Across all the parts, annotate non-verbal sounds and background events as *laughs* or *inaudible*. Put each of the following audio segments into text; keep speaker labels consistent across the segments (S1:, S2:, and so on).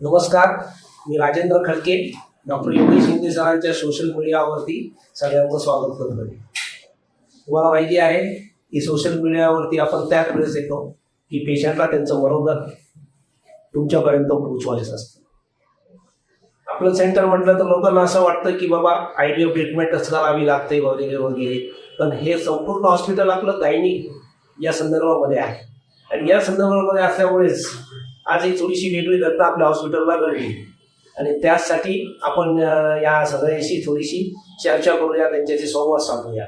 S1: नमस्कार मी राजेंद्र खडके डॉक्टर योगेश शिंदे सरांच्या सोशल मीडियावरती सगळ्यांचं स्वागत करतो तुम्हाला माहिती आहे की सोशल मीडियावरती आपण त्याच वेळेस येतो की पेशंटला त्यांचं बरोबर तुमच्यापर्यंत पोहोचवायचं असतं. आपलं सेंटर म्हटलं तर लोकांना असं वाटतं की बाबा आयडिया ट्रीटमेंटच करावी लागते वगैरे वगैरे. पण हे संपूर्ण हॉस्पिटल आपलं गायनी या संदर्भामध्ये आहे. आणि या संदर्भामध्ये असल्यामुळेच आज ही थोडीशी वेगळी घटना आपल्या हॉस्पिटलला घडली. आणि त्यासाठी आपण या सगळ्यांशी थोडीशी चर्चा करूया त्यांच्याशी संवाद साधूया.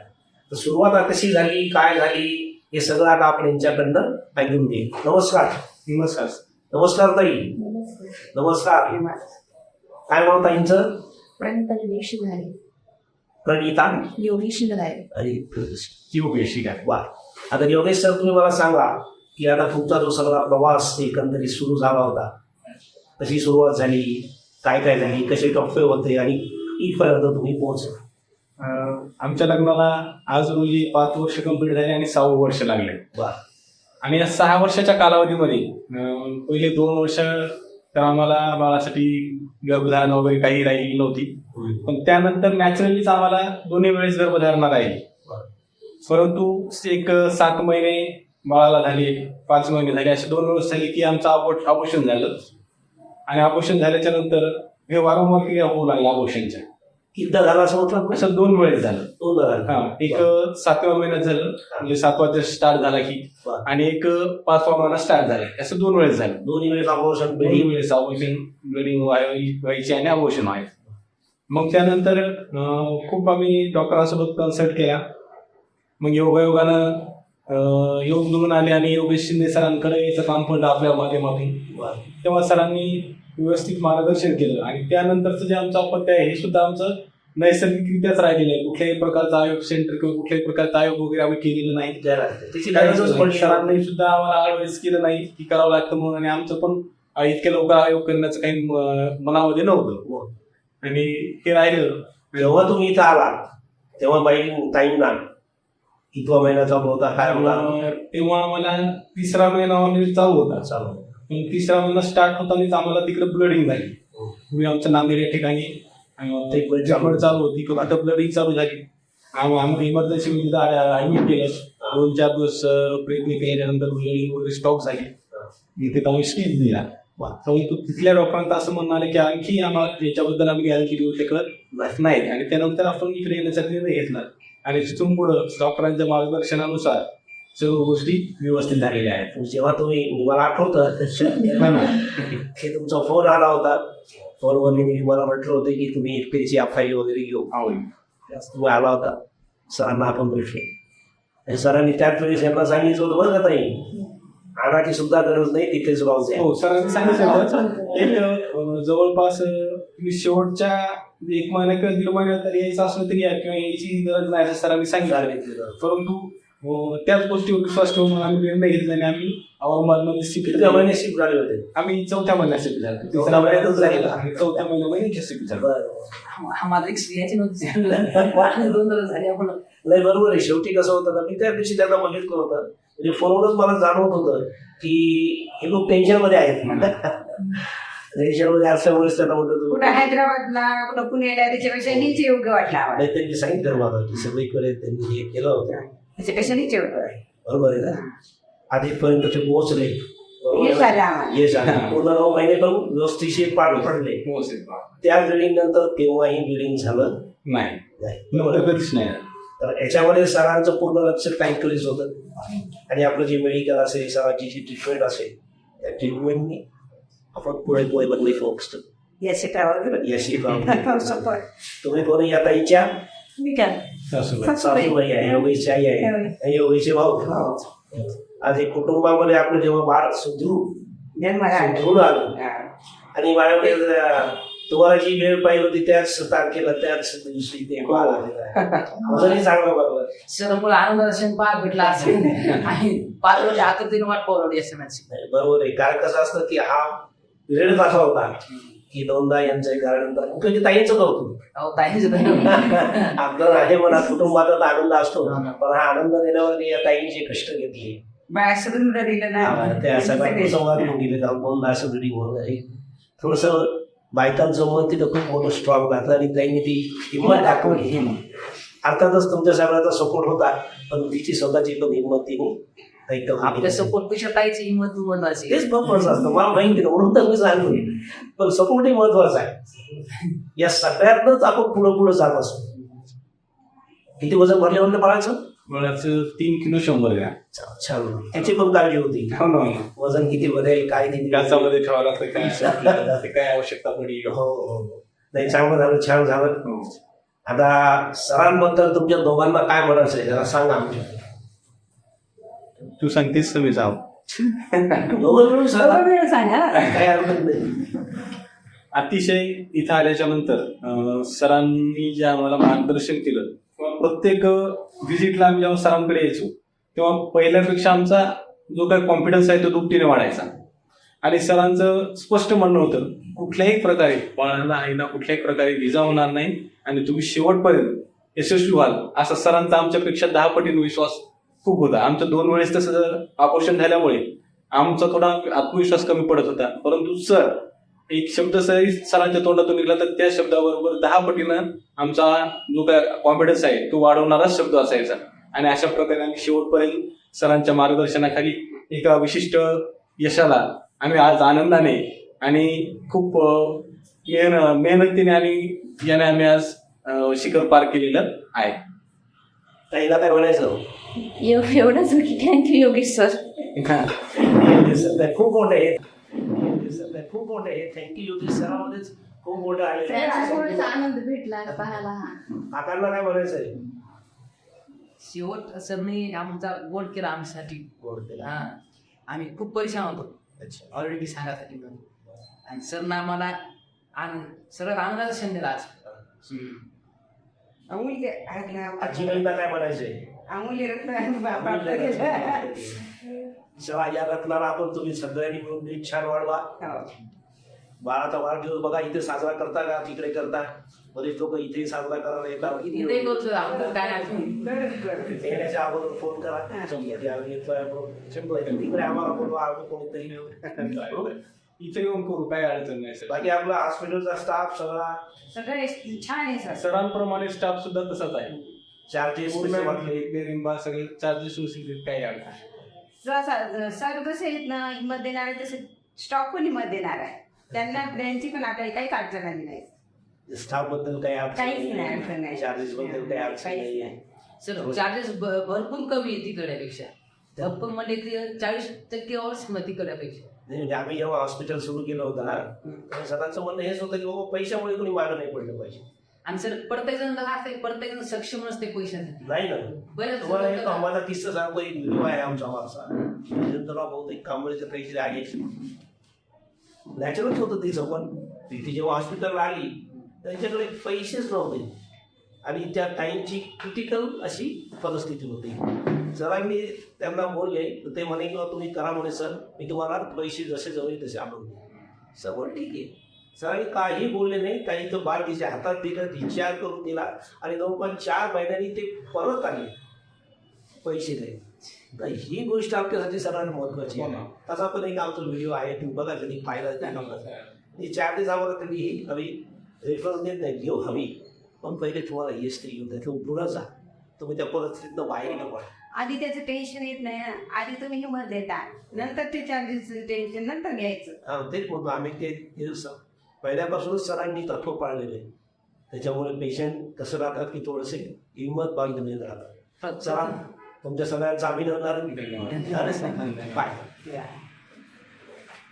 S1: तर सुरुवात कशी झाली काय झाली हे सगळं आता आपण यांच्याकडनं ऐकून घेऊ. नमस्कार.
S2: नमस्कार.
S1: नमस्कार ताई. नमस्कार. काय म्हणता ताईंचं?
S3: प्रणिता योगेश
S1: प्रणिता?
S2: काय
S1: वा. आता योगेश सर तुम्ही मला सांगा की आता तुमचा जो सगळा प्रवास एकंदरीत सुरू झाला होता कशी सुरुवात झाली? काय काय झाली? कसे टप्पे होते? आणि इथपर्यंत तुम्ही पोहोचला?
S2: आमच्या लग्नाला आज रोजी पाच वर्ष कंप्लीट झाले आणि सहा वर्ष लागले.
S1: वा
S2: आणि या सहा वर्षाच्या कालावधीमध्ये पहिले दोन वर्ष तर आम्हाला बाळासाठी गर्भधारण वगैरे काही राहिली नव्हती. पण त्यानंतर नॅचरलीच आम्हाला दोन्ही वेळेस गर्भधारणा राहिली. परंतु एक सात महिने बाळाला झाले पाच महिने झाले असे दोन वेळेस झाले की आमचं ऑपरेशन झालं. आणि ऑपरेशन झाल्याच्यानंतर हे वारंवार क्रिया होऊ लागल्या ऑपरेशनच्या
S1: किती झाला असं म्हटलं
S2: असं दोन वेळेस झालं.
S1: दोन झाला.
S2: एक सातव्या महिन्यात झालं म्हणजे सातवा स्टार्ट झाला की. आणि एक पाचवा महिना स्टार्ट झाला. असं दोन वेळेस झालं.
S1: दोन्ही वेळेस ऑपरेशन
S2: दोन्ही वेळेस अबोशन ब्लिडिंग व्हायची आणि अबोशन व्हायचं. मग त्यानंतर अं, खूप आम्ही डॉक्टरांसोबत कन्सल्ट केला. मग योगायोगानं योग घेऊन आले आणि योगेश शिंदे सरांकडे याचं काम पडलं आपल्या माध्यमातून. तेव्हा सरांनी व्यवस्थित मार्गदर्शन केलं आणि त्यानंतरचं जे आमचं अपत्य आहे हे सुद्धा आमचं नैसर्गिकरित्याच राहिलेलं आहे. कुठल्याही प्रकारचा आयोग सेंटर किंवा कुठल्याही प्रकारचा आयोग वगैरे आम्ही केलेलं नाही.
S1: पडली
S2: सरांनी सुद्धा आम्हाला ऍडवाइस केलं नाही की करावं लागतं म्हणून आणि आमचं पण इतक्या लवकर आयोग करण्याचं काही मनामध्ये नव्हतं. आणि हे राहिलं
S1: जेव्हा तुम्ही इथं आला तेव्हा बाई ताईंना कितवा महिन्याचा होता काय होता
S2: अं, तेव्हा आम्हाला तिसरा महिना ऑलरेडी चालू होता.
S1: चालू
S2: पण तिसरा महिना स्टार्ट होतानाच आम्हाला तिकडे ब्लडिंग झाली. मी आमच्या नांदेड या ठिकाणी
S1: ते blood चालू
S2: चालू होती किंवा आता ब्लडिंग चालू झाली. आम- आम्ही इमर्जन्सी ऍडमिट केलं. दोन चार दिवस प्रयत्न केल्यानंतर ब्लडिंग वगैरे स्टॉक झाली. इथे आम्ही स्टेज दिला. तिथल्या डॉक्टरांचं असं म्हणणं आलं की आणखी आम्हाला याच्याबद्दल आम्ही गॅरंटी देऊ शकत नाही. आणि त्यानंतर आपण इकडे येण्याचा निर्णय घेतला. आणि तिथून पुढं डॉक्टरांच्या मार्गदर्शनानुसार सर्व गोष्टी व्यवस्थित झालेल्या आहेत.
S1: जेव्हा तुम्ही मला आठवतं हे तुमचा फोन आला होता. फोनवर मी मला म्हटलं होतं की तुम्ही एकटेची फाईल वगैरे घेऊ. त्यास तुम्ही आला होता. सरांना आपण भेटले. आणि सरांनी त्याच वेळेस यांना सांगितलं होतं बरं का ताई. आणाची सुद्धा गरज नाही तिथेच राहू
S2: हो सरांनी सांगितलं. एक जवळपास शेवटच्या एक महिना किंवा दीड महिन्यात तरी यायचं असलं तरी या किंवा यायची गरज नाही असं सरांनी सांगितलं. परंतु त्याच गोष्टीवर विश्वास ठेवून आम्ही निर्णय घेतला आणि आम्ही औरंगाबादमध्ये शिफ्ट
S1: महिने शिफ्ट झाले होते?
S2: आम्ही चौथ्या महिन्यात शिफ्ट झालो.
S1: चौथ्या महिन्यातच
S2: महिन्यात
S1: झालेला.
S2: चौथ्या महिन्यामध्ये शिफ्ट झालो.
S1: बरं
S3: आम्हाला एक स्त्रियाची नव्हती दोन झाले आपण.
S1: नाही बरोबर आहे. शेवटी कसं होतं मी त्या दिवशी त्यांना बघितलं होतं. म्हणजे फोनवरच मला जाणवत होतं की हे लोक टेन्शनमध्ये आहेत. असल्यामुळेच त्यांना म्हणत होतो
S4: कुठं हैदराबादला कुठं पुण्याला त्याच्यापेक्षा नीच योग्य वाटला आम्हाला.
S1: नाही त्यांनी सांगितलं मला की सगळीकडे त्यांनी हे केलं होतं.
S4: त्याच्यापेक्षा नीच योग्य
S1: बरोबर आहे ना? आधीपर्यंत ते पोहोचले. बरोबर
S4: हे
S1: आहे
S4: आम्हाला.
S1: हे पूर्ण नऊ महिने पण व्यवस्थितशीर पार पडले. त्या बिल्डिंग नंतर केव्हाही बिल्डिंग झालं
S2: नाही. कधीच नाही.
S1: तर याच्यामध्ये सरांचं पूर्ण लक्ष टाईमकडेच होतं. आणि आपलं जे मेडिकल असेल सरांची जी ट्रीटमेंट असेल त्या ट्रीटमेंटनी आपण पुढे पुढे बदली फोक्स
S4: या सीटावर
S1: यशी
S4: सपोर्ट
S1: तुम्ही कोणी या ताईच्या
S4: मी काय
S2: सासूबाई.
S1: आहे योगेशची आई आहे भाऊ आज एक कुटुंबामध्ये आपलं जेव्हा बाळ सुदृढ सुदृढ आलं आणि माझ्याकडे तुम्हाला जी वेळ पाहिजे होती त्याच तारखेला त्याच दिवशी ते बाळ आलेलं आहे अजूनही चांगलं बघलं
S3: सर मला आनंदाचा पार भेटला असेल आणि पाच वर्ष आकृतीने वाट पावली
S1: नाही, बरोबर आहे कारण कसं असतं की हा पिरियड असा होता की दोनदा यांचं कारण म्हणजे ताईचं कौतुक
S3: ताईच
S1: आपलं आहे म्हणा कुटुंबात आनंद असतो. पण हा आनंद देण्यावर या ताईने जे कष्ट घेतले. थोडस बायकांचं जमवून तिथं खूप मोठं स्ट्रॉंग घातलं आणि त्यांनी ती हिंमत दाखवली. अर्थातच तुमच्या सगळ्याचा सपोर्ट होता. पण तिची स्वतःची पण हिंमत तिने
S3: आपल्या सपोर्टपेक्षा ताईची हिंमत महत्वाची
S1: तेच महत्वाचं असतं. मला माहिती आहे म्हणून तर मी सांगतो पण सपोर्टही महत्त्वाचा आहे. या सगळ्यातच आपण पुढं पुढं जात असतो किती वजन भरले म्हणलं बाळाचं
S2: तीन किलो शंभर ग्रॅम.
S1: छान त्याची पण काळजी होती.
S2: हो ना.
S1: वजन किती भरेल काय किती
S2: गाचामध्ये ठेवावं लागतं काय? *laughs* काय आवश्यकता पडली?
S1: हो हो. नाही चांगलं झालं छान झालं.
S2: हो.
S1: आता सरांबद्दल तुमच्या दोघांना काय म्हणायचं आहे जरा सांगा आमच्या
S2: तू सांगतेस तर मी
S1: सांगा. काय हरकत नाही.
S2: अतिशय इथं आल्याच्यानंतर सरांनी जे आम्हाला मार्गदर्शन केलं किंवा प्रत्येक व्हिजिटला आम्ही जेव्हा सरांकडे यायचो तेव्हा पहिल्यापेक्षा आमचा जो काही कॉन्फिडन्स आहे तो दुपटीने वाढायचा. आणि सरांचं स्पष्ट म्हणणं होतं कुठल्याही प्रकारे बाळाला आईना कुठल्याही प्रकारे विजा होणार नाही आणि तुम्ही शेवटपर्यंत यशस्वी व्हाल असा सरांचा आमच्यापेक्षा दहा पटीने विश्वास खूप होता. आमचं दोन वेळेस तसं ऑपरेशन झाल्यामुळे आमचा थोडा आत्मविश्वास कमी पडत होता. परंतु सर एक शब्द सर सरांच्या तोंडातून निघाला तर त्या शब्दाबरोबर दहा पटीनं आमचा जो काय कॉन्फिडन्स आहे तो वाढवणाराच शब्द असायचा. आणि अशा प्रकारे आम्ही शेवटपर्यंत सरांच्या मार्गदर्शनाखाली एका विशिष्ट यशाला आम्ही आज आनंदाने आणि खूप मेहनतीने आणि याने आम्ही आज शिखर पार केलेलं आहे.
S1: ताईला काय म्हणायचं?
S5: एव- एवढंच की थँक्यू योगेश सर?
S1: खूप मोठं आहे खूप मोठं आहे थँक्यू योगी सरामध्येच खूप मोठं आहे
S5: आनंद भेटला पाहायला.
S1: काकांना काय म्हणायचं आहे
S3: शेवट सरने आमचा गोड केला आमच्यासाठी.
S1: गोड केला.
S3: हा. आम्ही खूप परेशान होतो.
S1: अच्छा.
S3: ऑलरेडी सांगासाठी पण. आणि सरनं आम्हाला आनंद सरळ आनंदाचा क्षण दिला आज.
S1: काय म्हणायचंय?
S4: रत्न
S1: जेव्हा या रत्नाला आपण तुम्ही सगळ्यांनी मिळून नीट छान वाढवा
S4: हो.
S1: बाळाचा वाढदिवस बघा इथे साजरा करता का? तिकडे करता? बरेच लोक इथे साजरा करायला येतात. येण्याच्या अगोदर फोन करा. तिकडे आम्हाला बोलवा आम्ही कोणीतरी *laughs*
S2: इथे येऊन करू काय अडचण नाही सर.
S1: बाकी आपला हॉस्पिटलचा स्टाफ सगळा
S4: सगळे छान आहे सर.
S2: सरांप्रमाणे स्टाफ सुद्धा तसाच आहे.
S1: चार्जेस
S2: पूर्ण रिंबा सगळे चार्जेस वसूल काही अडचण नाही.
S4: सर सर कसे आहेत ना हिंमत देणार आहे तसे स्टॉक पण हिंमत देणार आहे. त्यांना त्यांची पण आता काही अडचण आली नाही.
S1: स्टाफबद्दल काही
S4: काहीच नाही, अडचण नाही.
S1: चार्जेस बद्दल काही अडचण
S4: काहीच
S1: नाही
S4: नाही.
S3: सर चार्जेस भरपूर कमी आहे तिकड्यापेक्षा भरपूर म्हणजे ते चाळीस टक्के ऑर्स तिकड्यापेक्षा
S1: म्हणजे आम्ही जेव्हा हॉस्पिटल सुरू केलं होतं सरांचं म्हणणं हेच होतं की बाबा पैशामुळे कोणी मागं नाही पडलं पाहिजे.
S3: आणि सर प्रत्येक जण असते प्रत्येक जण सक्षम नसते पैशासाठी
S1: नाही ना.
S3: बरेच
S1: तुम्हाला
S3: लोकं-
S1: आम्हाला किस्सा सांगतो एक व्हिडिओ आहे आमचा मागचा. त्याच्यानंतर बहुतेक कांबळेचे पैसे आले नॅचरलच होतं तिचं पण ती ती जेव्हा हॉस्पिटलला आली त्यांच्याकडे पैसेच नव्हते. आणि त्या टाईमची क्रिटिकल अशी परिस्थिती होती. सरांनी त्यांना बोलले तर ते म्हणे किंवा तुम्ही करा म्हणे सर. मी तुम्हाला पैसे जसे जवळ तसे आणून देईन." सर बोल ठीक आहे. सरांनी काही बोलले नाही. काही तो बाळ तिच्या हातात दिलं विचार करून दिला. आणि जवळपास चार महिन्यांनी ते परत आले. पैसे नाही. तर ही गोष्ट आमच्यासाठी सर्वांना महत्वाची
S2: हो
S1: आहे
S2: ना.
S1: तसा पण एक आमचा व्हिडिओ आहे. तुम्ही बघा कधी पाहिला नाही चार दिवस आम्हाला कधी आम्ही रेफरन्स देत नाही. घेऊ हवी. पण पहिले तुम्हाला यश तरी येऊ त्यातून पुढं जा. तुम्ही त्या परिस्थितीनं बाहेर न पडा
S4: आधी त्याचं टेन्शन येत नाही ना आधी तुम्ही हिंमत देता. नंतर ते चार्जेस टेन्शन नंतर घ्यायचं.
S1: हा तेच म्हणतो आम्ही ते स- पहिल्यापासूनच सरांनी तत्व पाळलेले. आहे. त्याच्यामुळे पेशंट कसं राहतात की थोडेसे हिंमत बांधले राहतात चला तुमच्या सगळ्यांचं अभिनंदन
S2: धन्यवाद
S1: बाय